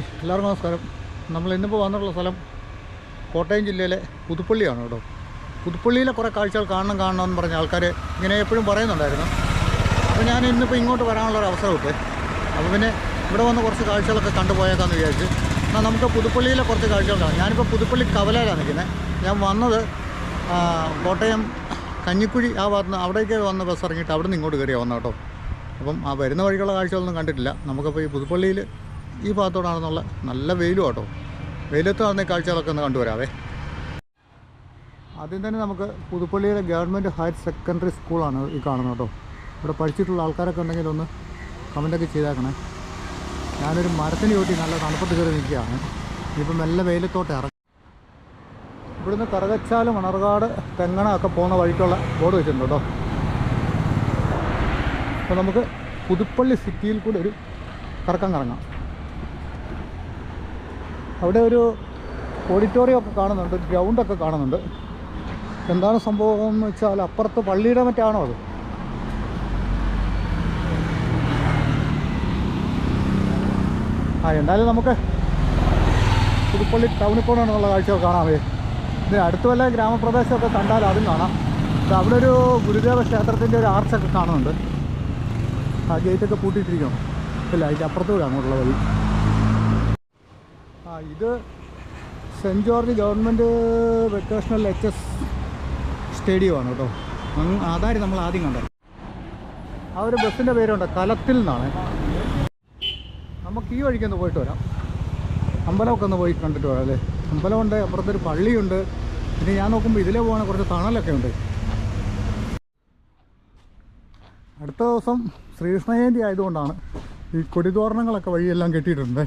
എല്ലാവർക്കും നമസ്കാരം. നമ്മൾ ഇന്നിപ്പോൾ വന്നിട്ടുള്ള സ്ഥലം കോട്ടയം ജില്ലയിലെ പുതുപ്പള്ളിയാണ് കേട്ടോ. പുതുപ്പള്ളിയിലെ കുറേ കാഴ്ചകൾ കാണണം കാണണം എന്ന് പറഞ്ഞ ആൾക്കാർ ഇങ്ങനെ എപ്പോഴും പറയുന്നുണ്ടായിരുന്നു. അപ്പോൾ ഞാൻ ഇന്നിപ്പോൾ ഇങ്ങോട്ട് വരാനുള്ള ഒരു അവസരം കിട്ടേ അപ്പോൾ പിന്നെ ഇവിടെ വന്ന് കുറച്ച് കാഴ്ചകളൊക്കെ കണ്ടുപോയേക്കാന്ന് വിചാരിച്ച്. എന്നാൽ നമുക്ക് പുതുപ്പള്ളിയിലെ കുറച്ച് കാഴ്ചകൾ കാണാം. ഞാനിപ്പോൾ പുതുപ്പള്ളി കവലയിലാണ് നിൽക്കുന്നത് ഞാൻ വന്നത് കോട്ടയം കഞ്ഞിക്കുഴി ആ ഭാഗത്ത് അവിടേക്ക് വന്ന് ബസ് ഇറങ്ങിയിട്ട് അവിടെ നിന്ന് ഇങ്ങോട്ട് കയറിയാണ് വന്നോട്ടോ അപ്പം ആ വരുന്ന വഴിക്കുള്ള കാഴ്ചകളൊന്നും കണ്ടിട്ടില്ല. നമുക്കപ്പോൾ ഈ പുതുപ്പള്ളിയിൽ ഈ ഭാഗത്തോടാണെന്നുള്ള നല്ല വെയിലും കേട്ടോ വെയിലത്ത് നടന്ന കാഴ്ചകളൊക്കെ ഒന്ന് കണ്ടുവരാവേ. ആദ്യം തന്നെ നമുക്ക് പുതുപ്പള്ളിയിലെ ഗവൺമെന്റ് ഹയർ സെക്കൻഡറി സ്കൂളാണ് ഈ കാണുന്നത് കേട്ടോ. ഇവിടെ പഠിച്ചിട്ടുള്ള ആൾക്കാരൊക്കെ ഉണ്ടെങ്കിൽ ഒന്ന് കമന്റൊക്കെ ചെയ്തേക്കണേ. ഞാനൊരു മരത്തിന് ചോട്ടി നല്ല തണുപ്പത്ത് കയറി നിൽക്കുകയാണ്. ഇപ്പം നല്ല വെയിലത്തോട്ട് ഇറങ്ങി. ഇവിടുന്ന് കറകച്ചാൽ മണർകാട് തെങ്ങണ ഒക്കെ പോകുന്ന വഴിക്കുള്ള ബോർഡ് വെച്ചിട്ടുണ്ട് കേട്ടോ. അപ്പോൾ നമുക്ക് പുതുപ്പള്ളി സിറ്റിയിൽ കൂടെ ഒരു കറക്കം കറങ്ങാം. അവിടെ ഒരു ഓഡിറ്റോറിയം ഒക്കെ കാണുന്നുണ്ട് ഗ്രൗണ്ടൊക്കെ കാണുന്നുണ്ട്. എന്താണ് സംഭവം എന്ന് വെച്ചാൽ അപ്പുറത്ത് പള്ളിയുടെ മറ്റാണോ അത്? ആ എന്തായാലും നമുക്ക് പുതുപ്പള്ളി ടൗണിൽ പോകണമെന്നുള്ള കാഴ്ചകൾ കാണാമേ. ഇത് അടുത്ത് വല്ല ഗ്രാമപ്രദേശമൊക്കെ കണ്ടാൽ അതും കാണാം. അവിടെ ഒരു ഗുരുദേവ ക്ഷേത്രത്തിന്റെ ഒരു ആർച്ചൊക്കെ കാണുന്നുണ്ട്. ആ ഗേറ്റൊക്കെ പൂട്ടിയിട്ടിരിക്കണം ഇല്ല അതിന്റെ അപ്പുറത്തൂടെ അങ്ങോട്ടുള്ള വഴി. ആ ഇത് Saint George government vocational H S സ്റ്റേഡിയമാണ് കേട്ടോ. അതായിരുന്നു നമ്മൾ ആദ്യം കണ്ടത്? ആ ഒരു ബസ്സിന്റെ പേരുണ്ട് കലത്തിൽ നിന്നാണ് നമുക്ക് ഈ വഴിക്കൊന്ന് പോയിട്ട് വരാം. അമ്പലമൊക്കെ ഒന്ന് പോയി കണ്ടിട്ട് വരാം അല്ലേ? അമ്പലമുണ്ട് അപ്പുറത്തൊരു പള്ളിയുണ്ട്. പിന്നെ ഞാൻ നോക്കുമ്പോൾ ഇതിലെ പോകണ കുറച്ച് തണലൊക്കെ ഉണ്ട്. അടുത്ത ദിവസം ശ്രീകൃഷ്ണ ജയന്തി ആയതുകൊണ്ടാണ് ഈ കൊടിതോരണങ്ങളൊക്കെ വഴിയെല്ലാം കെട്ടിയിട്ടുണ്ട്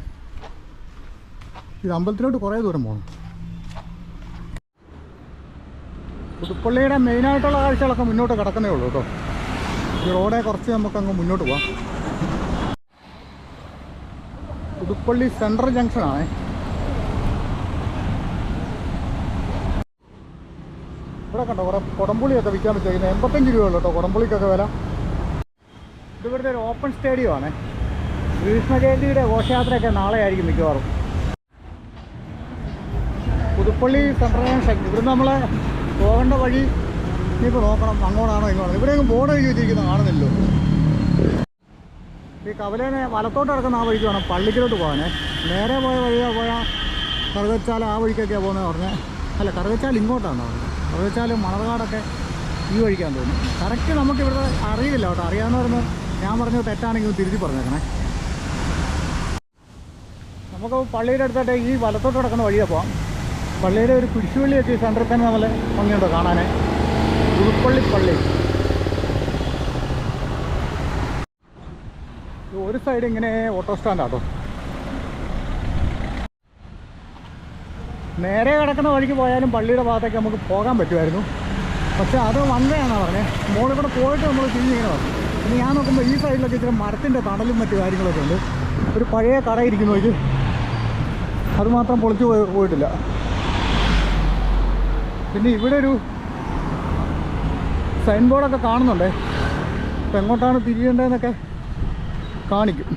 ഇത് അമ്പലത്തിലോട്ട് കുറേ ദൂരം പോകണം പുതുപ്പള്ളിയുടെ മെയിനായിട്ടുള്ള കാഴ്ചകളൊക്കെ മുന്നോട്ട് കിടക്കുന്നേ ഉള്ളൂ കേട്ടോ. ഈ റോഡെ കുറച്ച് നമുക്ക് അങ്ങ് മുന്നോട്ട് പോവാം. പുതുപ്പള്ളി സെൻട്രൽ ജംഗ്ഷനാണേ. ഇവിടെ കണ്ടോ കുറേ കുടംപുളിയൊക്കെ വിൽക്കാൻ പറ്റുന്നത് എൺപത്തഞ്ച് രൂപയുള്ളൂ കേട്ടോ കുടംപുളിക്കൊക്കെ വില. ഇത് ഇവിടുത്തെ ഒരു ഓപ്പൺ സ്റ്റേഡിയമാണേ. കൃഷ്ണജയന്തിയുടെ ഘോഷയാത്രയൊക്കെ നാളെ ആയിരിക്കും മിക്കവാറും. പുതുപ്പള്ളി സെൻട്രൽ ജംഗ്ഷൻ ഇവിടുന്ന് നമ്മൾ പോകേണ്ട വഴി ഇപ്പോൾ നോക്കണം അങ്ങോട്ടാണോ ഇങ്ങോട്ടാണോ ഇവിടെ ബോർഡ് എഴുതി വെച്ചിരിക്കുന്നത് കാണുന്നില്ലോ ഈ കവലേനെ വലത്തോട്ട് ഇറക്കുന്ന ആ വഴിക്ക് വേണം പള്ളിക്കലോട്ട് പോകാനേ. നേരെ പോയ വഴിയാ പോയാൽ കറുകച്ചാൽ ആ വഴിക്കൊക്കെയാണ് പോകുന്നത് പറഞ്ഞത് അല്ല കറുകച്ചാൽ ഇങ്ങോട്ടാണ് പറഞ്ഞത് കറുകച്ചാൽ മണർകാടൊക്കെ ഈ വഴിക്കാൻ തോന്നുന്നു. കറക്റ്റ് നമുക്ക് ഇവിടെ അറിയില്ല കേട്ടോ. അറിയാമെന്ന് പറഞ്ഞ് ഞാൻ പറഞ്ഞത് തെറ്റാണെങ്കിൽ തിരുത്തി പറഞ്ഞേക്കണേ. നമുക്ക് പള്ളിയുടെ അടുത്തായിട്ട് ഈ വലത്തോട്ട് കിടക്കുന്ന വഴിയാണ് പോവാം. പള്ളിയുടെ ഒരു കുരിശുപള്ളി വെച്ച് സെന്ററിൽ തന്നെ നല്ല ഭംഗിയുണ്ടോ കാണാനേ പുതുപ്പള്ളി പള്ളി. ഒരു സൈഡ് ഇങ്ങനെ ഓട്ടോ സ്റ്റാൻഡാട്ടോ നേരെ കിടക്കുന്ന വഴിക്ക് പോയാലും പള്ളിയുടെ ഭാഗത്തേക്ക് നമുക്ക് പോകാൻ പറ്റുമായിരുന്നു. പക്ഷെ അത് വന്നതാണെന്നാണ് പറഞ്ഞത് മോളിൽ കൂടെ പോയിട്ട് നമ്മൾ തിരിഞ്ഞിങ്ങനെ വന്നു. പിന്നെ ഞാൻ നോക്കുമ്പോൾ ഈ സൈഡിലൊക്കെ ഇച്ചിരി മരത്തിന്റെ തണലും മറ്റു കാര്യങ്ങളൊക്കെ ഉണ്ട്. ഒരു പഴയ കട ഇരിക്കുന്നു ഇത്. അത് മാത്രം പൊളിച്ചു പോയി- പോയിട്ടില്ല. പിന്നെ ഇവിടെ ഒരു സൈൻ ബോർഡൊക്കെ കാണുന്നുണ്ടേ. അപ്പം എങ്ങോട്ടാണ് തിരിയേണ്ടതെന്നൊക്കെ കാണിക്കും.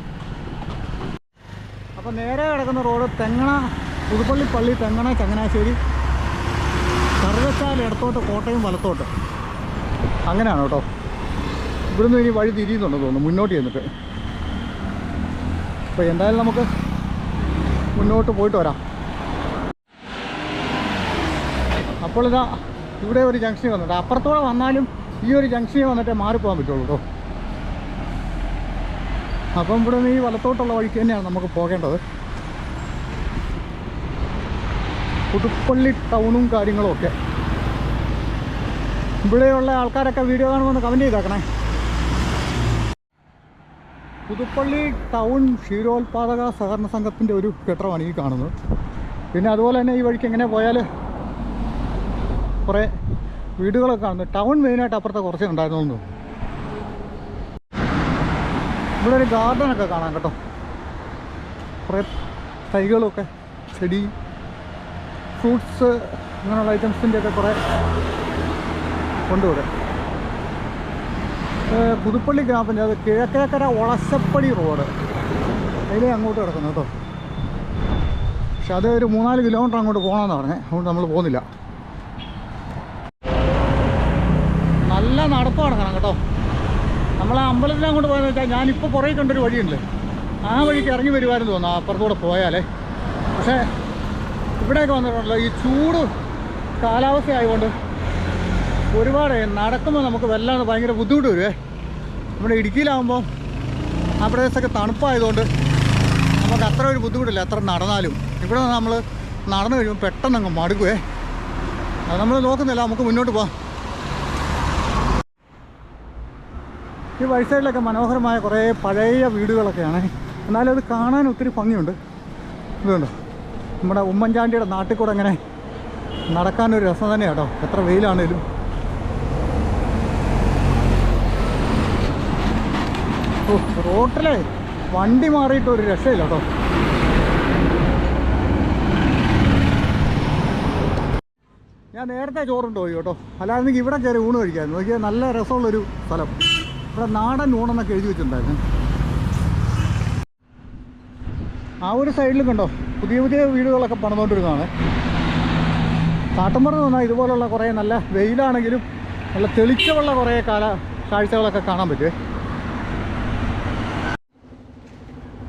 അപ്പോൾ നേരെ കിടക്കുന്ന റോഡ് തെങ്ങണ പുതുപ്പള്ളി പള്ളി തെങ്ങണ ചങ്ങനാശ്ശേരി കറുകച്ചാൽ ഇടത്തോട്ട് കോട്ടയം വലത്തോട്ട്. അങ്ങനെയാണ് കേട്ടോ. ഇവിടുന്ന് ഇനി വഴി തിരിയുന്നുണ്ടെന്ന് തോന്നുന്നു മുന്നോട്ട് ചെന്നിട്ട്. അപ്പോൾ എന്തായാലും നമുക്ക് മുന്നോട്ട് പോയിട്ട് വരാം. അപ്പോൾ ഇതാ ഇവിടെ ഒരു ജംഗ്ഷൻ വന്നിട്ട് അപ്പുറത്തോടെ വന്നാലും ഈ ഒരു ജംഗ്ഷനിൽ വന്നിട്ടേ മാറിപ്പോകാൻ പറ്റുള്ളൂ അപ്പം ഇവിടെ നിന്ന് ഈ വലത്തോട്ടുള്ള വഴിക്ക് തന്നെയാണ് നമുക്ക് പോകേണ്ടത്. പുതുപ്പള്ളി ടൗണും കാര്യങ്ങളും ഒക്കെ. ഇവിടെയുള്ള ആൾക്കാരൊക്കെ വീഡിയോ കാണുമെന്ന് കമന്റ് ചെയ്തേക്കണേ. പുതുപ്പള്ളി ടൗൺ ക്ഷീരോത്പാദക സഹകരണ സംഘത്തിന്റെ ഒരു കെട്ടിടമാണ് ഈ കാണുന്നത്. പിന്നെ അതുപോലെ തന്നെ ഈ വഴിക്ക് എങ്ങനെ പോയാൽ കുറേ വീടുകളൊക്കെ കാണുന്നു. ടൗൺ മെയിനായിട്ട് അപ്പുറത്തെ കുറച്ചേ ഉണ്ടായിരുന്നു എന്ന് ഇവിടെ ഒരു ഗാർഡനൊക്കെ കാണാം കേട്ടോ. കുറേ തൈകളൊക്കെ ചെടി ഫ്രൂട്ട്സ് അങ്ങനെയുള്ള ഐറ്റംസിന്റെ ഒക്കെ കുറേ കൊണ്ടുവിടെ പുതുപ്പള്ളി ഗ്രാമപഞ്ചായത്ത് കിഴക്കേക്കര ഒളശപ്പടി റോഡ്. അതിലേ അങ്ങോട്ട് കിടക്കുന്നു കേട്ടോ. പക്ഷെ അത് ഒരു മൂന്നാൽ കിലോമീറ്റർ അങ്ങോട്ട് പോകണമെന്ന് പറഞ്ഞേ. അതുകൊണ്ട് നമ്മൾ പോകുന്നില്ല. നല്ല നടപ്പ് നടക്കണം കേട്ടോ. നമ്മൾ ആ അമ്പലത്തിൽ അങ്ങോട്ട് പോയെന്ന് വെച്ചാൽ ഞാനിപ്പോൾ പുറകെ കണ്ടൊരു വഴിയുണ്ട്. ആ വഴിക്ക് ഇറങ്ങി വരുമായിരുന്നു തോന്നുന്നു അപ്പുറത്തൂടെ പോയാലേ. പക്ഷേ ഇവിടെയൊക്കെ വന്നിട്ടുണ്ടല്ലോ ഈ ചൂട് കാലാവസ്ഥ ആയതുകൊണ്ട് ഒരുപാട് നടക്കുമ്പോൾ നമുക്ക് വല്ലാതെ ഭയങ്കര ബുദ്ധിമുട്ട് വരുവേ. നമ്മുടെ ഇടുക്കിയിലാവുമ്പോൾ ആ പ്രദേശത്തൊക്കെ തണുപ്പായതുകൊണ്ട് നമുക്ക് അത്ര ഒരു ബുദ്ധിമുട്ടില്ല എത്ര നടന്നാലും. ഇവിടെ നമ്മൾ നടന്നു കഴിയുമ്പോൾ പെട്ടെന്ന് അങ്ങ് മടുക്കുവേ. അത് നമ്മൾ നോക്കുന്നില്ല നമുക്ക് മുന്നോട്ട് പോവാം. ഈ വഴി സൈഡിലൊക്കെ മനോഹരമായ കുറേ പഴയ വീടുകളൊക്കെയാണ്. എന്നാലും അത് കാണാൻ ഒത്തിരി ഭംഗിയുണ്ട്. ഇതുണ്ട്? നമ്മുടെ ഉമ്മൻചാണ്ടിയുടെ നാട്ടിൽ കൂടെ അങ്ങനെ നടക്കാനൊരു രസം തന്നെയാണ് കേട്ടോ. എത്ര വെയിലാണേലും. ഓ റോട്ടിലെ വണ്ടി മാറിയിട്ട് ഒരു രക്ഷയില്ല കേട്ടോ. ഞാൻ നേരത്തെ ചോറുണ്ട് പോയി കേട്ടോ. അല്ലായിരുന്നെങ്കിൽ ഇവിടെ കയറി ഊണ് കഴിക്കാമായിരുന്നു നോക്കിയാൽ നല്ല രസമുള്ളൊരു സ്ഥലം. ഇവിടെ നാടൻ ഊണെന്നൊക്കെ എഴുതി വെച്ചിട്ടുണ്ടായിരുന്നു. ആ ഒരു സൈഡിലും കണ്ടോ പുതിയ പുതിയ വീടുകളൊക്കെ പണിതുകൊണ്ടിരുന്നതാണ് കാട്ടുമ്പറന്ന് പറഞ്ഞാൽ ഇതുപോലുള്ള കുറേ നല്ല വെയിലാണെങ്കിലും നല്ല തെളിച്ചമുള്ള കുറേ കാല കാഴ്ചകളൊക്കെ കാണാൻ പറ്റുമേ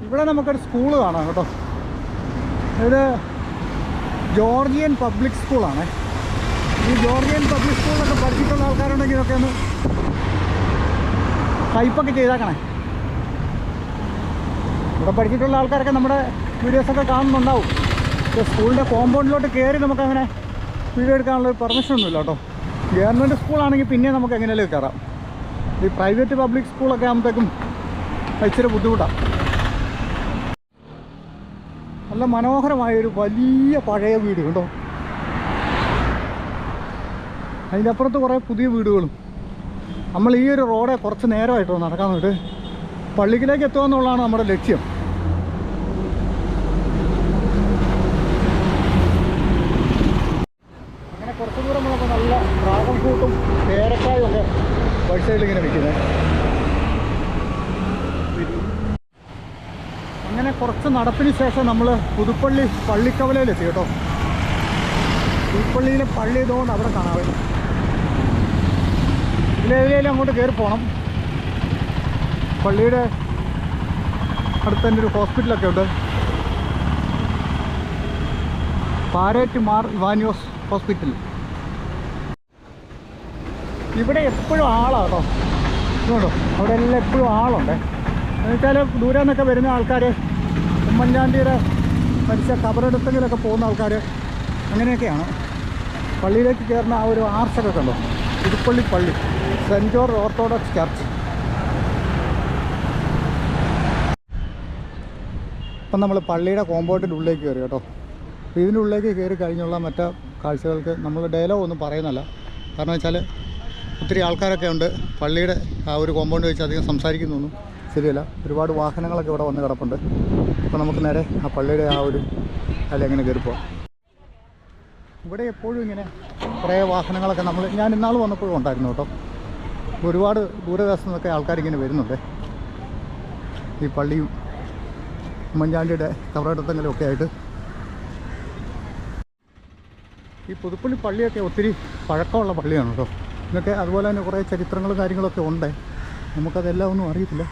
ഇവിടെ നമുക്കൊരു സ്കൂൾ കാണാം കേട്ടോ. ഇത് ജോർജിയൻ പബ്ലിക് സ്കൂളാണ്. ഈ ജോർജിയൻ പബ്ലിക് സ്കൂളിലൊക്കെ പഠിച്ചിട്ടുള്ള ആൾക്കാരുണ്ടെങ്കിൽ ഇതൊക്കെ ഒന്ന് ടൈപ്പൊക്കെ ചെയ്താക്കണേ. ഇവിടെ പഠിച്ചിട്ടുള്ള ആൾക്കാരൊക്കെ നമ്മുടെ വീഡിയോസൊക്കെ കാണുന്നുണ്ടാവും. പക്ഷേ സ്കൂളിന്റെ കോമ്പൗണ്ടിലോട്ട് കയറി നമുക്കങ്ങനെ വീഡിയോ എടുക്കാനുള്ള പെർമിഷൻ ഒന്നുമില്ല കേട്ടോ. ഗവൺമെന്റ് സ്കൂളാണെങ്കിൽ പിന്നെ നമുക്ക് എങ്ങനെയല്ലേ കയറാം. ഈ പ്രൈവറ്റ് പബ്ലിക് സ്കൂളൊക്കെ ആകുമ്പോഴത്തേക്കും ഇച്ചിരി ബുദ്ധിമുട്ടാണ് നല്ല മനോഹരമായ ഒരു വലിയ പഴയ വീട് കേട്ടോ. അതിന്റെ അപ്പുറത്ത് കുറേ പുതിയ വീടുകളും. നമ്മൾ ഈ ഒരു റോഡ് കുറച്ച് നേരമായിട്ടോ നടക്കാൻ വേണ്ടിയിട്ട് പള്ളിക്കിലേക്ക് എത്തുക എന്നുള്ളതാണ് നമ്മുടെ ലക്ഷ്യം. അങ്ങനെ കുറച്ച് ദൂരം നമ്മളപ്പോൾ നല്ല ഡ്രാഗൺ ഫ്രൂട്ടും പേരക്കായും ഒക്കെ വഴി സൈഡിൽ ഇങ്ങനെ വിൽക്കുന്നത് അങ്ങനെ കുറച്ച് നടപ്പിന് ശേഷം നമ്മൾ പുതുപ്പള്ളി പള്ളിക്കവലയിലെത്തി കേട്ടോ. പുതുപ്പള്ളിയിലെ പള്ളി ഇതുകൊണ്ട് അവിടെ കാണാവേ ഇതിലേതിലും അങ്ങോട്ട് കയറി പോകണം പള്ളിയുടെ അടുത്ത് തന്നെ ഒരു ഹോസ്പിറ്റലൊക്കെ ഉണ്ട്. പാരേറ്റ് മാർ ഇവാനിയോസ് ഹോസ്പിറ്റൽ ഇവിടെ എപ്പോഴും ആളാണ് കേട്ടോ അവിടെ എല്ലാം എപ്പോഴും ആളുണ്ട്. എന്നുവെച്ചാൽ ദൂരെ നിന്നൊക്കെ വരുന്ന ആൾക്കാർ ഉമ്മൻചാണ്ടിയുടെ മരിച്ച കബറെടുത്തെങ്കിലൊക്കെ പോകുന്ന ആൾക്കാർ അങ്ങനെയൊക്കെയാണ്. പള്ളിയിലേക്ക് കയറുന്ന ആ ഒരു ആർച്ചൊക്കെ കണ്ടോ? തിരുപ്പള്ളി പള്ളി. Saint George orthodox church. ഇപ്പം നമ്മൾ പള്ളിയുടെ കോമ്പൗണ്ടിന്റെ ഉള്ളിലേക്ക് കയറി കേട്ടോ. അപ്പോൾ ഇതിന്റെ ഉള്ളിലേക്ക് കയറി കഴിഞ്ഞുള്ള മറ്റേ കാഴ്ചകൾക്ക് നമ്മൾ ഡയലോഗ് ഒന്നും പറയുന്നില്ല കാരണം വെച്ചാൽ ഒത്തിരി ആൾക്കാരൊക്കെ ഉണ്ട്. പള്ളിയുടെ ആ ഒരു കോമ്പൗണ്ട് വെച്ച് അധികം സംസാരിക്കുന്നൊന്നും ശരിയല്ല. ഒരുപാട് വാഹനങ്ങളൊക്കെ ഇവിടെ വന്ന് കിടപ്പുണ്ട്. അപ്പോൾ നമുക്ക് നേരെ ആ പള്ളിയുടെ ആ ഒരു അല്ല എങ്ങനെ കയറി പോവാം. ഇവിടെ എപ്പോഴും ഇങ്ങനെ കുറേ വാഹനങ്ങളൊക്കെ നമ്മൾ ഞാൻ ഇന്നാൾ വന്നപ്പോഴും ഉണ്ടായിരുന്നു കേട്ടോ. ഒരുപാട് ദൂരദേശത്തു നിന്നൊക്കെ ആൾക്കാരിങ്ങനെ വരുന്നുണ്ട്. ഈ പള്ളിയും ഉമ്മൻചാണ്ടിയുടെ കവറെടുത്തെങ്കിലും ഒക്കെ ആയിട്ട്. ഈ പുതുപ്പള്ളി പള്ളിയൊക്കെ ഒത്തിരി പഴക്കമുള്ള പള്ളിയാണ് കേട്ടോ. ഇതൊക്കെ അതുപോലെ തന്നെ കുറേ ചരിത്രങ്ങളും കാര്യങ്ങളൊക്കെ ഉണ്ട്. നമുക്കതെല്ലാം ഒന്നും അറിയത്തില്ല.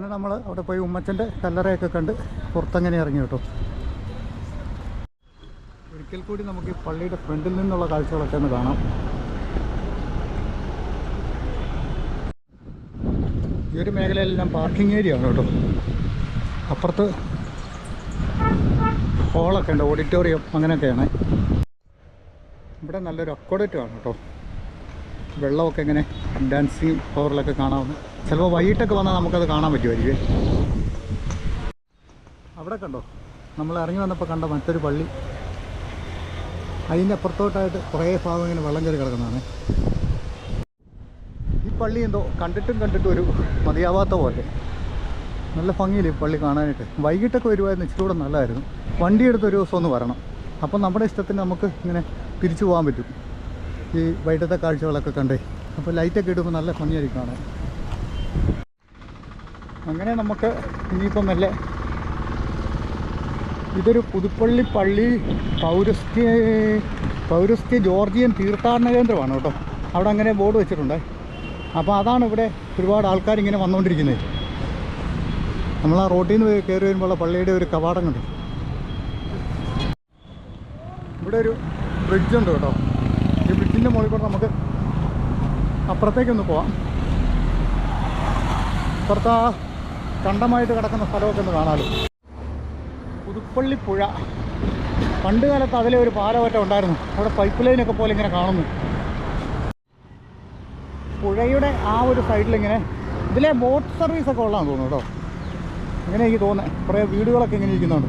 അങ്ങനെ നമ്മൾ അവിടെ പോയി ഉമ്മച്ചന്റെ കല്ലറയൊക്കെ കണ്ട് പുറത്തങ്ങനെ ഇറങ്ങി കേട്ടോ. ഒരിക്കൽ കൂടി നമുക്ക് ഈ പള്ളിയുടെ ഫ്രണ്ടിൽ നിന്നുള്ള കാഴ്ചകളൊക്കെ ഒന്ന് കാണാം. ഈ ഒരു മേഖലയിലെല്ലാം പാർക്കിംഗ് ഏരിയ ആണ് കേട്ടോ. അപ്പുറത്ത് ഹോളൊക്കെ ഉണ്ട് ഓഡിറ്റോറിയം അങ്ങനെയൊക്കെയാണ്. ഇവിടെ നല്ലൊരു അക്കോഡേറ്റം ആണ് കേട്ടോ. വെള്ളമൊക്കെ ഇങ്ങനെ ഡാൻസിങ് ഫ്ലോറിലൊക്കെ കാണാവുന്ന ചിലപ്പോൾ വൈകിട്ടൊക്കെ വന്നാൽ നമുക്കത് കാണാൻ പറ്റുമായിരിക്കും. അവിടെ കണ്ടോ? നമ്മൾ ഇറങ്ങി വന്നപ്പോൾ കണ്ട മറ്റൊരു പള്ളി. അതിന്റെ അപ്പുറത്തോട്ടായിട്ട് കുറേ ഭാഗം ഇങ്ങനെ വെള്ളം കയറി കിടക്കുന്നതാണ്. ഈ പള്ളി എന്തോ കണ്ടിട്ടും കണ്ടിട്ടും ഒരു മതിയാവാത്ത പോലെ. നല്ല ഭംഗിയില്ല പള്ളി കാണാനായിട്ട്? വൈകിട്ടൊക്കെ വരുമായിരുന്നു ഇച്ചിരി കൂടെ നല്ലതായിരുന്നു. വണ്ടി ഒരു ദിവസം ഒന്ന് വരണം. അപ്പം നമ്മുടെ ഇഷ്ടത്തിന് നമുക്ക് ഇങ്ങനെ തിരിച്ചു പോകാൻ പറ്റും. ഈ വൈകിട്ടത്തെ കാഴ്ചകളൊക്കെ കണ്ടേ. അപ്പോൾ ലൈറ്റൊക്കെ ഇടുമ്പോൾ നല്ല ഭംഗിയായിരിക്കും കാണാൻ. അങ്ങനെ നമുക്ക് ഇനിയിപ്പം നല്ല ഇതൊരു പുതുപ്പള്ളി പള്ളി പൗരസ്ത്യ പൗരസ്ത്യ ജോർജിയൻ തീർത്ഥാടന കേന്ദ്രമാണ് കേട്ടോ. അവിടെ അങ്ങനെ ബോർഡ് വെച്ചിട്ടുണ്ട്. അപ്പോൾ അതാണ് ഇവിടെ ഒരുപാട് ആൾക്കാർ ഇങ്ങനെ വന്നുകൊണ്ടിരിക്കുന്നത്. നമ്മൾ ആ റോട്ടിൽ നിന്ന് കയറി വരുമ്പോൾ പള്ളിയുടെ ഒരു കവാടം കണ്ടു. ഇവിടെ ഒരു ബ്രിഡ്ജ് ഉണ്ട് കേട്ടോ. ബ്രിഡ്ജിന്റെ മുകളിൽ കൂടെ നമുക്ക് അപ്പുറത്തേക്കൊന്ന് പോവാം. അപ്പുറത്ത് ആ കണ്ടമായിട്ട് കിടക്കുന്ന സ്ഥലമൊക്കെ ഒന്ന് കാണാമല്ലോ പുതുപ്പള്ളി പുഴ. പണ്ട് കാലത്ത് അതിലെ ഒരു പാലമറ്റം ഉണ്ടായിരുന്നു. അവിടെ പൈപ്പ് ലൈനൊക്കെ പോലെ ഇങ്ങനെ കാണുന്നു. പുഴയുടെ ആ ഒരു സൈഡിലിങ്ങനെ ഇതിലെ ബോട്ട് സർവീസൊക്കെ ഉള്ളതാണെന്ന് തോന്നുന്നു കേട്ടോ. ഇങ്ങനെ എനിക്ക് തോന്നുന്നത് കുറേ വീടുകളൊക്കെ ഇങ്ങനെ ഇരിക്കുന്നുണ്ട്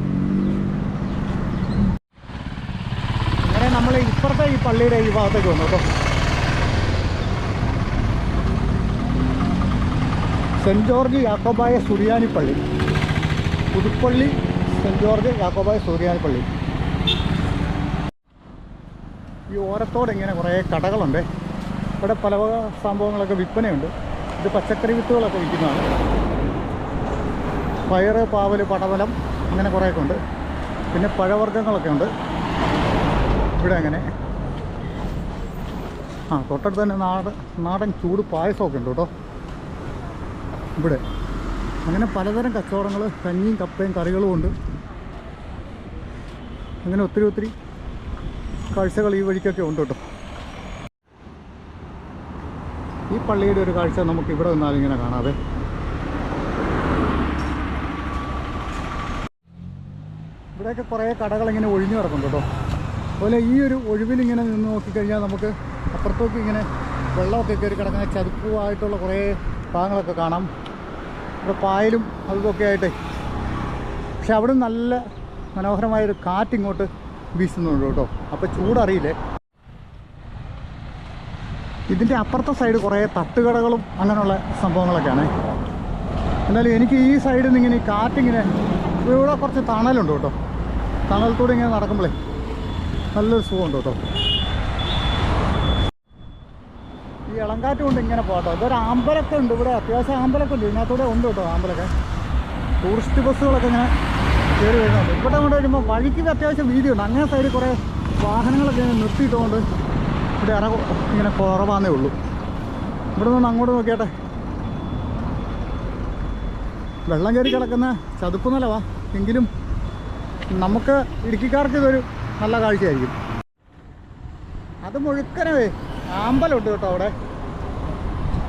അങ്ങനെ നമ്മൾ ഇപ്പുറത്തെ ഈ പള്ളിയുടെ ഈ ഭാഗത്തേക്ക് വന്നു കേട്ടോ. സെന്റ് ജോർജ് യാക്കോബായ സുറിയാനി പള്ളി. പുതുപ്പള്ളി സെന്റ് ജോർജ് യാക്കോബായ സുറിയാനി പള്ളി. ഈ ഓരത്തോടെ ഇങ്ങനെ കുറേ കടകളുണ്ട്. ഇവിടെ പല സംഭവങ്ങളൊക്കെ വിൽപ്പനയുണ്ട്. ഇത് പച്ചക്കറി വിത്തുകളൊക്കെ വിൽക്കുന്നതാണ്. പയറ് പാവൽ പടവലം അങ്ങനെ കുറേയൊക്കെ ഉണ്ട്. പിന്നെ പഴവർഗങ്ങളൊക്കെ ഉണ്ട്. ഇവിടെ അങ്ങനെ. ആ തൊട്ടടുത്ത് തന്നെ നാടൻ നാടൻ ചൂട് പായസമൊക്കെ ഉണ്ട് കേട്ടോ. ഇവിടെ. അങ്ങനെ പലതരം കച്ചവടങ്ങൾ കഞ്ഞിയും കപ്പയും കറികളും ഉണ്ട്. അങ്ങനെ ഒത്തിരി ഒത്തിരി കാഴ്ചകൾ ഈ വഴിക്കൊക്കെ ഉണ്ട് കേട്ടോ. ഈ പള്ളിയുടെ ഒരു കാഴ്ച നമുക്ക് ഇവിടെ നിന്നാലും ഇങ്ങനെ കാണാതെ ഇവിടെയൊക്കെ കുറേ കടകൾ ഇങ്ങനെ ഒഴിഞ്ഞു കിടക്കുന്നുണ്ട് കേട്ടോ. അതുപോലെ ഈ ഒരു ഒഴിവിൽ ഇങ്ങനെ നിന്ന് നോക്കിക്കഴിഞ്ഞാൽ നമുക്ക് അപ്പുറത്തേക്ക് ഇങ്ങനെ വെള്ളമൊക്കെ കയറി കിടക്കുന്ന ചതുപ്പുമായിട്ടുള്ള കുറേ ഭാഗങ്ങളൊക്കെ കാണാം. ഇവിടെ പായലും അതുമൊക്കെ ആയിട്ട്. പക്ഷെ അവിടെ നല്ല മനോഹരമായൊരു കാറ്റിങ്ങോട്ട് വീശുന്നുണ്ട് കേട്ടോ. അപ്പോൾ ചൂടറിയില്ലേ? ഇതിന്റെ അപ്പുറത്തെ സൈഡ് കുറേ തട്ടുകടകളും അങ്ങനെയുള്ള സംഭവങ്ങളൊക്കെയാണ്. എന്നാലും എനിക്ക് ഈ സൈഡിൽ നിന്ന് ഇങ്ങനെ കാറ്റിങ്ങനെ ഇവിടെ കുറച്ച് തണലുണ്ട് കേട്ടോ. തണലത്തൂടെ ഇങ്ങനെ നടക്കുമ്പോഴേ നല്ലൊരു സുഖമുണ്ട് കേട്ടോ. ഈ ഇളങ്കാറ്റ് കൊണ്ട് ഇങ്ങനെ പോകട്ടോ ഇതൊരു ആമ്പലൊക്കെ ഉണ്ട് ഇവിടെ. അത്യാവശ്യം ആമ്പലൊക്കെ ഉണ്ട്. ഇതിനകത്തൂടെ ഉണ്ട് കേട്ടോ ആമ്പലൊക്കെ. ടൂറിസ്റ്റ് ബസ്സുകളൊക്കെ ഇങ്ങനെ കയറി വരുന്നുണ്ട്. ഇവിടെ കൊണ്ട് വരുമ്പോൾ വഴിക്ക് അത്യാവശ്യം വീതിയുണ്ട് അങ്ങനെ സൈഡിൽ കുറേ വാഹനങ്ങളൊക്കെ ഇങ്ങനെ നിർത്തിയിട്ടുകൊണ്ട് ഇവിടെ ഇറ ഇങ്ങനെ കുറവാന്നേ ഉള്ളൂ. ഇവിടെ നിന്ന് അങ്ങോട്ട് നോക്കിയാട്ടെ. വെള്ളം കയറി കിടക്കുന്ന ചതുപ്പ് നിലവാ. എങ്കിലും നമുക്ക് ഇടുക്കിക്കാർക്ക് ഇതൊരു നല്ല കാഴ്ചയായിരിക്കും. അത് മുഴുക്കനവേ ആമ്പലുണ്ട് കേട്ടോ അവിടെ.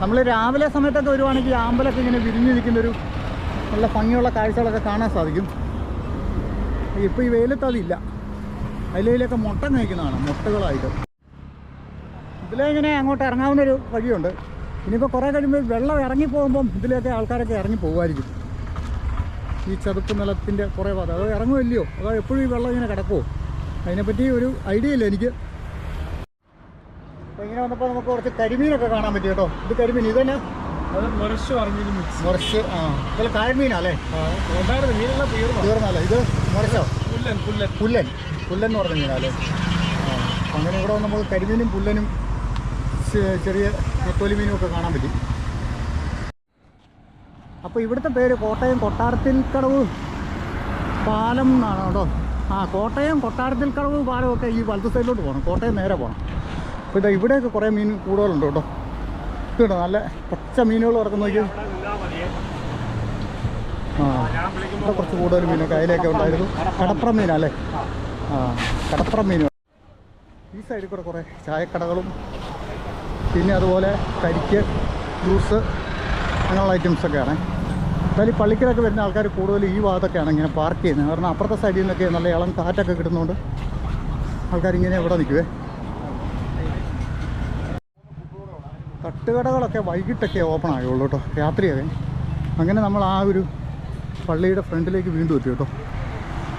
നമ്മൾ രാവിലെ സമയത്തൊക്കെ വരുവാണെങ്കിൽ ആമ്പലൊക്കെ ഇങ്ങനെ വിരിഞ്ഞിരിക്കുന്നൊരു നല്ല ഭംഗിയുള്ള കാഴ്ചകളൊക്കെ കാണാൻ സാധിക്കും. ഇപ്പോൾ ഈ വെയിലത്ത് അതില്ല. അതിലേലൊക്കെ മുട്ട നയിക്കുന്നതാണ് മുട്ടകളായിട്ട്. ഇതിലെ ഇങ്ങനെ അങ്ങോട്ട് ഇറങ്ങാവുന്നൊരു വഴിയുണ്ട്. ഇനിയിപ്പോൾ കുറേ കഴിയുമ്പോൾ വെള്ളം ഇറങ്ങി പോകുമ്പം ഇതിലേക്ക് ആൾക്കാരൊക്കെ ഇറങ്ങി പോകുമായിരിക്കും ഈ ചതുപ്പ് നിലത്തിന്റെ കുറേ ഭാഗം അത് ഇറങ്ങുമല്ലയോ അതോ എപ്പോഴും ഈ വെള്ളം ഇങ്ങനെ കിടക്കുമോ അതിനെപ്പറ്റി ഒരു ഐഡിയ ഇല്ല എനിക്ക്. അപ്പോൾ ഇങ്ങനെ വന്നപ്പോൾ നമുക്ക് കുറച്ച് കരിമീനൊക്കെ കാണാൻ പറ്റി കേട്ടോ. ഇത് കരിമീൻ ഇത് തന്നെ? മുറച്ച് ആ. ഇതിൽ തീർന്നല്ല ഇത് മുറച്ചോ പുല്ലൻ പുല്ലൻ. പുല്ലൻ. പുല്ലൻ എന്ന് പറഞ്ഞ അപ്പം അങ്ങനെ ഇവിടെ നമ്മൾ കരിമീനും പുല്ലനും ചെറിയ നെത്തോലി മീനും ഒക്കെ കാണാൻ പറ്റി. അപ്പോൾ ഇവിടുത്തെ പേര് കോട്ടയം കൊട്ടാരത്തിൽ കടവ്. പാലം എന്നാണ് കേട്ടോ. ആ കോട്ടയം കൊട്ടാരത്തിൽ കടവ് പാലമൊക്കെ ഈ വലത്ത് സൈഡിലോട്ട് പോകണം കോട്ടയം നേരെ പോകണം അപ്പോൾ ഇതാ ഇവിടെയൊക്കെ കുറേ മീൻ കൂടുതലുണ്ട് കേട്ടോ. ഇത് കേട്ടോ നല്ല പച്ച മീനുകൾ കിടക്കുന്ന ആ ഇവിടെ കുറച്ച് കൂടുതൽ മീനൊക്കെ അതിലൊക്കെ ഉണ്ടായിരുന്നു. കടപ്ര മീനല്ലേ ആ കടപ്ര മീനും ഈ സൈഡിൽ കൂടെ കുറേ ചായക്കടകളും പിന്നെ അതുപോലെ കരിക്ക് ജ്യൂസ് അങ്ങനെയുള്ള ഐറ്റംസൊക്കെയാണ് എന്തായാലും പള്ളിക്കലൊക്കെ വരുന്ന ആൾക്കാർ കൂടുതലും ഈ ഭാഗത്തൊക്കെയാണ് ഇങ്ങനെ പാർക്ക് ചെയ്യുന്നത്. കാരണം അപ്പുറത്തെ സൈഡിൽ നിന്നൊക്കെ നല്ല ഇളം കാറ്റൊക്കെ കിട്ടുന്നതുകൊണ്ട് ആൾക്കാരിങ്ങനെ ഇവിടെ നിൽക്കുവേ. തട്ടുകടകളൊക്കെ വൈകിട്ടൊക്കെ ഓപ്പൺ ആയുള്ളൂ കേട്ടോ. രാത്രിയൊക്കെ അങ്ങനെ നമ്മൾ ആ ഒരു പള്ളിയുടെ ഫ്രണ്ടിലേക്ക് വീണ്ടും എത്തി കേട്ടോ.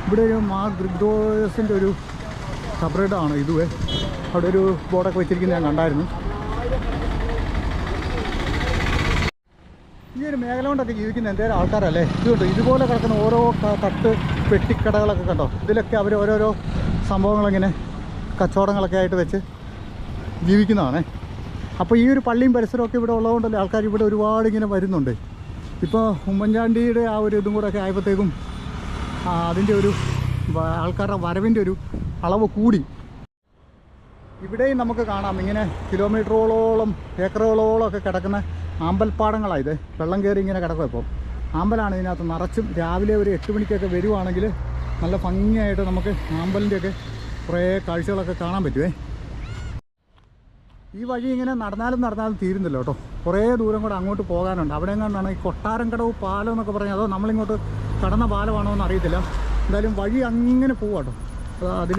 ഇവിടെ ഒരു മാ ഗ്രിഗ്ദോസിന്റെ ഒരു സബ്രേഡാണ് ഇതുവേ. അവിടെ ഒരു ബോർഡൊക്കെ വെച്ചിരിക്കുന്നത് ഞാൻ കണ്ടായിരുന്നു. ഈ ഒരു മേഖല കൊണ്ടൊക്കെ ജീവിക്കുന്ന എന്തേലും ആൾക്കാരല്ലേ? ഇതുകൊണ്ട് ഇതുപോലെ കിടക്കുന്ന ഓരോ തട്ട് പെട്ടിക്കടകളൊക്കെ കണ്ടോ? ഇതിലൊക്കെ അവർ ഓരോരോ സംഭവങ്ങളിങ്ങനെ കച്ചവടങ്ങളൊക്കെ ആയിട്ട് വെച്ച് ജീവിക്കുന്നതാണ്. അപ്പോൾ ഈ ഒരു പള്ളിയും പരിസരമൊക്കെ ഇവിടെ ഉള്ളതുകൊണ്ടല്ലേ ആൾക്കാർ ഇവിടെ ഒരുപാട് ഇങ്ങനെ വരുന്നുണ്ട്. ഇപ്പോൾ ഉമ്മൻചാണ്ടിയുടെ ആ ഒരു ഇതും കൂടെ ഒക്കെ ആയപ്പോഴത്തേക്കും അതിന്റെ ഒരു ആൾക്കാരുടെ വരവിന്റെ ഒരു അളവ് കൂടി. ഇവിടെയും നമുക്ക് കാണാം. ഇങ്ങനെ കിലോമീറ്ററുകളോളം ഏക്കറുകളോളം ഒക്കെ കിടക്കുന്ന ആമ്പൽപ്പാടങ്ങളാണ് ഇത്. വെള്ളം കയറി ഇങ്ങനെ കിടക്കും ഇപ്പോൾ ആമ്പലാണ് ഇതിനകത്ത് നിറച്ചും രാവിലെ ഒരു എട്ട് മണിക്കൊക്കെ വരുവാണെങ്കിൽ നല്ല ഭംഗിയായിട്ട് നമുക്ക് ആമ്പലിന്റെയൊക്കെ കുറേ കാഴ്ചകളൊക്കെ കാണാൻ പറ്റുമേ ഈ വഴി ഇങ്ങനെ നടന്നാലും നടന്നാലും തീരുന്നില്ല കേട്ടോ. കുറേ ദൂരം കൂടെ അങ്ങോട്ട് പോകാനുണ്ട്. അവിടെ എങ്ങാണ്ടാണ് ഈ കൊട്ടാരം കടവ് പാലം എന്നൊക്കെ പറഞ്ഞാൽ അതോ നമ്മളിങ്ങോട്ട് കടന്ന പാലമാണോ എന്ന് അറിയത്തില്ല എന്തായാലും വഴി അങ്ങനെ പോവാം കേട്ടോ. അതിൽ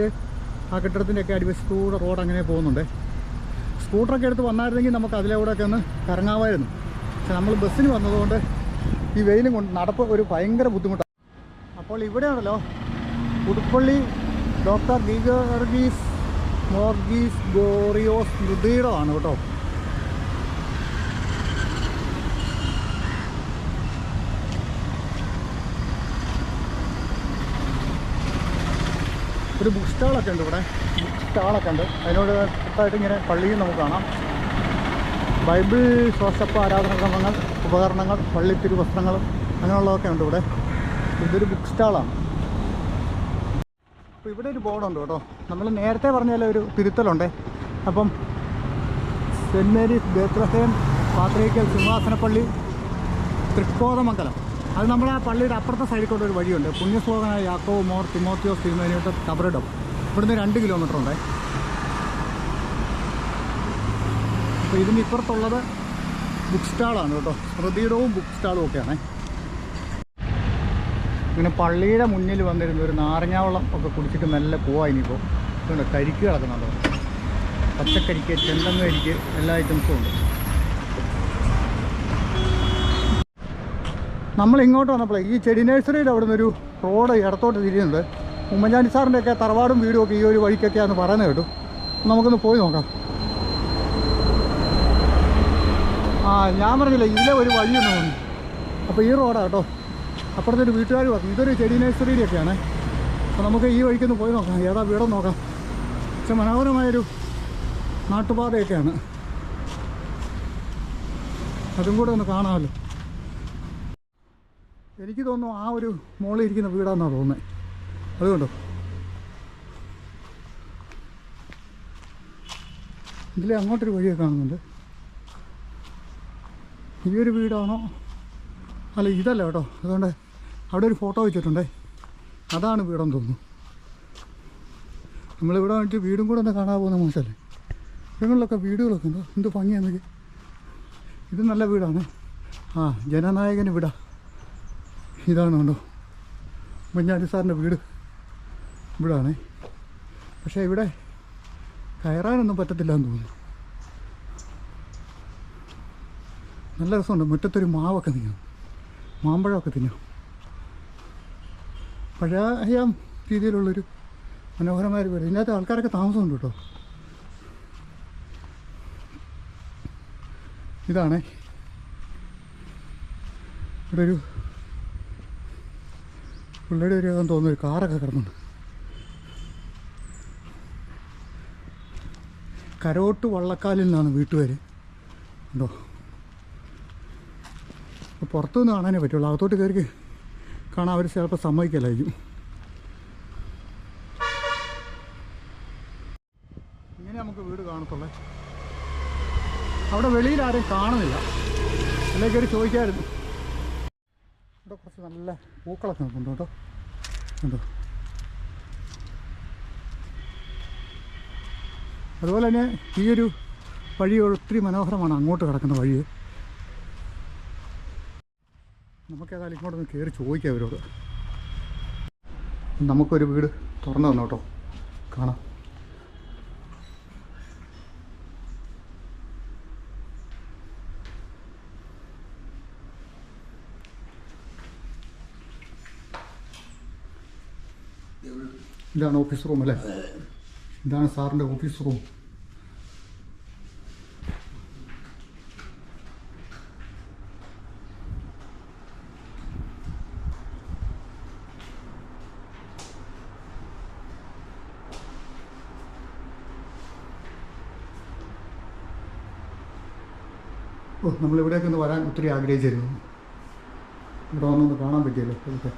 ആ കെട്ടിടത്തിന്റെയൊക്കെ അടിവശത്തൂടെ റോഡ് അങ്ങനെ പോകുന്നുണ്ട്. സ്കൂട്ടറൊക്കെ എടുത്ത് വന്നായിരുന്നെങ്കിൽ നമുക്ക് അതിലൂടെയൊക്കെ ഒന്ന് കറങ്ങാമായിരുന്നു. പക്ഷെ നമ്മൾ ബസ്സിന് വന്നതുകൊണ്ട് ഈ വെയിലും കൊണ്ട് നടപ്പ് ഒരു ഭയങ്കര ബുദ്ധിമുട്ടാണ്. അപ്പോൾ ഇവിടെയാണല്ലോ പുതുപ്പള്ളി ഡോക്ടർ ഗീഗർഗീസ് മോർഗീസ് ഗോറിയോസ് മൃതീടമാണ് കേട്ടോ. ഒരു ബുക്ക് സ്റ്റാളൊക്കെ ഉണ്ട് ഇവിടെ. ബുക്ക് സ്റ്റാളൊക്കെ ഉണ്ട്. അതിനോട് കൃത്യമായിട്ട് ഇങ്ങനെ പള്ളിയും നമുക്ക് കാണാം. ബൈബിൾ ശോശപ്പ ആരാധന ക്രമങ്ങൾ ഉപകരണങ്ങൾ പള്ളി തിരുവസ്ത്രങ്ങൾ അങ്ങനെയുള്ളതൊക്കെ ഉണ്ട് ഇവിടെ. ഇതൊരു ബുക്ക് സ്റ്റാളാണ് അപ്പോൾ ഇവിടെ ഒരു ബോർഡുണ്ട് കേട്ടോ. നമ്മൾ നേരത്തെ പറഞ്ഞ ഒരു തിരുത്തലുണ്ട്. അപ്പം സെന്റ് മേരീസ് ബേത്രസേൻ പാത്രയ്ക്കൽ സിംഹാസനപ്പള്ളി തൃക്കോതമംഗലം. അത് നമ്മൾ ആ പള്ളിയുടെ അപ്പുറത്തെ സൈഡിൽ കൂടെ ഒരു വഴിയുണ്ട്. പുണ്യശ്ലോകനായ യാക്കോ മോർ തിമോത്തിയോസ് തിരുമേനിയുടെ കബറിടം. ഇവിടുന്ന് രണ്ട് കിലോമീറ്റർ ഉണ്ട്. അപ്പോൾ ഇതിന് ഇപ്പുറത്തുള്ളത് ബുക്ക് സ്റ്റാളാണ് കേട്ടോ. സ്മൃതിയിടവും ബുക്ക് സ്റ്റാളും ഒക്കെയാണ്. ഇങ്ങനെ പള്ളിയുടെ മുന്നിൽ വന്നിരുന്ന ഒരു നാരങ്ങാവെള്ളം ഒക്കെ കുടിച്ചിട്ട് നല്ല പോവാ ഇനിയിപ്പോൾ കരിക്ക് കിടക്കുന്നുണ്ടോ പച്ചക്കരിക്ക് ചെന്തങ്ങ കരിക്ക് എല്ലാ ഐറ്റംസും ഉണ്ട്. നമ്മൾ ഇങ്ങോട്ട് വന്നപ്പോൾ ഈ ചെടി നഴ്സറിയുടെ അവിടെ നിന്നൊരു റോഡ് ഇടത്തോട്ട് തിരിയുന്നുണ്ട്. ഉമ്മൻചാണ്ടി സാറിന്റെ ഒക്കെ തറവാടും വീടും ഒക്കെ ഈ ഒരു വഴിക്കൊക്കെയാണെന്ന് പറയുന്നത് കേട്ടു. നമുക്കൊന്ന് പോയി നോക്കാം. ആ ഞാൻ പറഞ്ഞില്ല ഇതിലെ ഒരു വഴിയൊന്നും വന്നു അപ്പോൾ ഈ റോഡാണ് കേട്ടോ. അപ്പുറത്തെ ഒരു വീട്ടുകാർ പറഞ്ഞു ഇതൊരു ചെടി നഴ്സറിയുടെയൊക്കെയാണ് അപ്പോൾ നമുക്ക് ഈ വഴിക്കൊന്ന് പോയി നോക്കാം. ഏതാ വീടം നോക്കാം. പക്ഷെ മനോഹരമായൊരു നാട്ടുപാതയൊക്കെയാണ്. അതും കൂടെ ഒന്ന് കാണാമല്ലോ. എനിക്ക് തോന്നുന്നു ആ ഒരു മോളിൽ ഇരിക്കുന്ന വീടാന്നാ തോന്നുന്നത് അതുകൊണ്ടോ ഇതിൽ അങ്ങോട്ടൊരു വഴിയൊക്കെ കാണുന്നുണ്ട്. ഈ ഒരു വീടാണോ? അല്ല ഇതല്ല കേട്ടോ. അതുകൊണ്ട് അവിടെ ഒരു ഫോട്ടോ വെച്ചിട്ടുണ്ടേ. അതാണ് വീടെന്ന് തോന്നുന്നു. നമ്മളിവിടെ വന്നിട്ട് വീടും കൂടെ ഒന്ന് കാണാൻ പോകുന്ന മോശമല്ലേ? ഇവിടങ്ങളിലൊക്കെ വീടുകളൊക്കെ ഉണ്ടോ? എന്ത് ഭംഗിയാണെങ്കിൽ ഇത് നല്ല വീടാണ്. ആ ജനനായകന് വിടാ. ഇതാണ് കണ്ടോ മഞ്ഞാടി സാറിന്റെ വീട്. ഇവിടാണേ. പക്ഷേ ഇവിടെ കയറാനൊന്നും പറ്റത്തില്ല എന്ന് തോന്നുന്നു. നല്ല രസമുണ്ട്. മുറ്റത്തൊരു മാവൊക്കെ തിന്നാം മാമ്പഴമൊക്കെ തിന്നാം. പഴയ രീതിയിലുള്ളൊരു മനോഹരമായ ഒരു വീട്. ഇതിനകത്ത് ആൾക്കാരൊക്കെ താമസമുണ്ട് കേട്ടോ. ഇതാണേ. ഇവിടെ ഒരു പുള്ളിയുടെ ഒരു ഏതാന്ന് തോന്നുന്നു ഒരു കാറൊക്കെ കിടന്നുണ്ട് കരോട്ട് വള്ളക്കാലിൽ നിന്നാണ് വീട്ടുപേര് ഉണ്ടോ? അപ്പോൾ പുറത്തുനിന്ന് കാണാനേ പറ്റുള്ളൂ. അകത്തോട്ട് കയറി കാണാൻ അവർ ചിലപ്പോൾ സമ്മതിക്കലായിരിക്കും. ഇങ്ങനെ നമുക്ക് വീട് കാണത്തുള്ളേ. അവിടെ വെളിയിൽ ആരും കാണുന്നില്ല. അല്ലെങ്കിൽ കയറി ചോദിക്കായിരുന്നു. ഇവിടെ കുറച്ച് നല്ല പൂക്കളൊക്കെ നിൽക്കുന്നുണ്ട് കേട്ടോ. കണ്ടോ? അതുപോലെ തന്നെ ഈ ഒരു വഴി ഒത്തിരി മനോഹരമാണ് അങ്ങോട്ട് കിടക്കുന്ന വഴി. നമുക്കേതായാലും ഇങ്ങോട്ടൊന്ന് കയറി ചോദിക്കാം അവരോട്. നമുക്കൊരു വീട് തുറന്നു വന്നോട്ടോ കാണാം. ഇതാണ് ഓഫീസ് റൂം അല്ലേ? ഇതാണ് സാറിന്റെ ഓഫീസ് റൂം ഓ നമ്മളിവിടേക്ക് ഒന്ന് വരാൻ ഒത്തിരി ആഗ്രഹിച്ചിരുന്നു. ഇവിടെ വന്നൊന്ന് കാണാൻ പറ്റിയല്ലോ ഇതൊക്കെ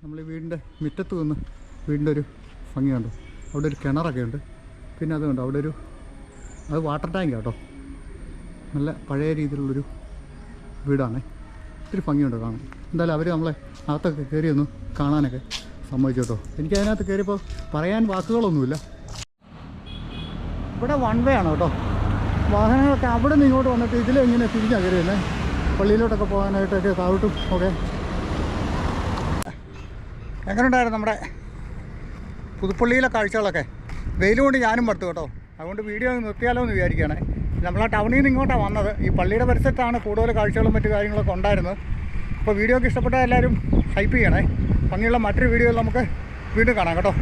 നമ്മൾ ഈ വീടിന്റെ മുറ്റത്ത് നിന്ന് വീടിന്റെ ഒരു ഭംഗി കണ്ടു. അവിടെ ഒരു കിണറൊക്കെ ഉണ്ട്. പിന്നെ അത് കണ്ടു. അവിടെ ഒരു അത് വാട്ടർ ടാങ്ക് കേട്ടോ നല്ല പഴയ രീതിയിലുള്ളൊരു വീടാണ്. ഒത്തിരി ഭംഗിയുണ്ട് കാണാൻ. എന്തായാലും അവർ നമ്മളെ അകത്തൊക്കെ കയറി ഒന്ന് കാണാനൊക്കെ സമ്മതിച്ചു കേട്ടോ. എനിക്ക് അതിനകത്ത് കയറിയപ്പോൾ പറയാൻ വാക്കുകളൊന്നുമില്ല. ഇവിടെ വൺ വേ ആണ് കേട്ടോ. വാഹനങ്ങളൊക്കെ അവിടെ നിന്ന് ഇങ്ങോട്ട് വന്നിട്ട് ഇതിലെങ്ങനെ തിരിഞ്ഞാൽ കയറിയല്ലേ പള്ളിയിലോട്ടൊക്കെ പോകാനായിട്ടൊക്കെ താഴോട്ടും ഒക്കെ എങ്ങനെയുണ്ടായിരുന്നു നമ്മുടെ പുതുപ്പള്ളിയിലെ കാഴ്ചകളൊക്കെ? വെയിൽ കൊണ്ട് ഞാനും പടുത്തു കേട്ടോ. അതുകൊണ്ട് വീഡിയോ നിർത്തിയാലോ എന്ന് വിചാരിക്കുകയാണ്. നമ്മൾ ആ ടൗണിൽ നിന്ന് ഇങ്ങോട്ടാണ് വന്നത്. ഈ പള്ളിയുടെ പരിസരത്താണ് കൂടുതൽ കാഴ്ചകളും മറ്റു കാര്യങ്ങളൊക്കെ ഉണ്ടായിരുന്നത്. അപ്പോൾ വീഡിയോ ഒക്കെ ഇഷ്ടപ്പെട്ടാൽ എല്ലാവരും ഹൈപ്പ് ചെയ്യണേ. ഭംഗിയുള്ള മറ്റൊരു വീഡിയോയിൽ നമുക്ക് വീണ്ടും കാണാം കേട്ടോ.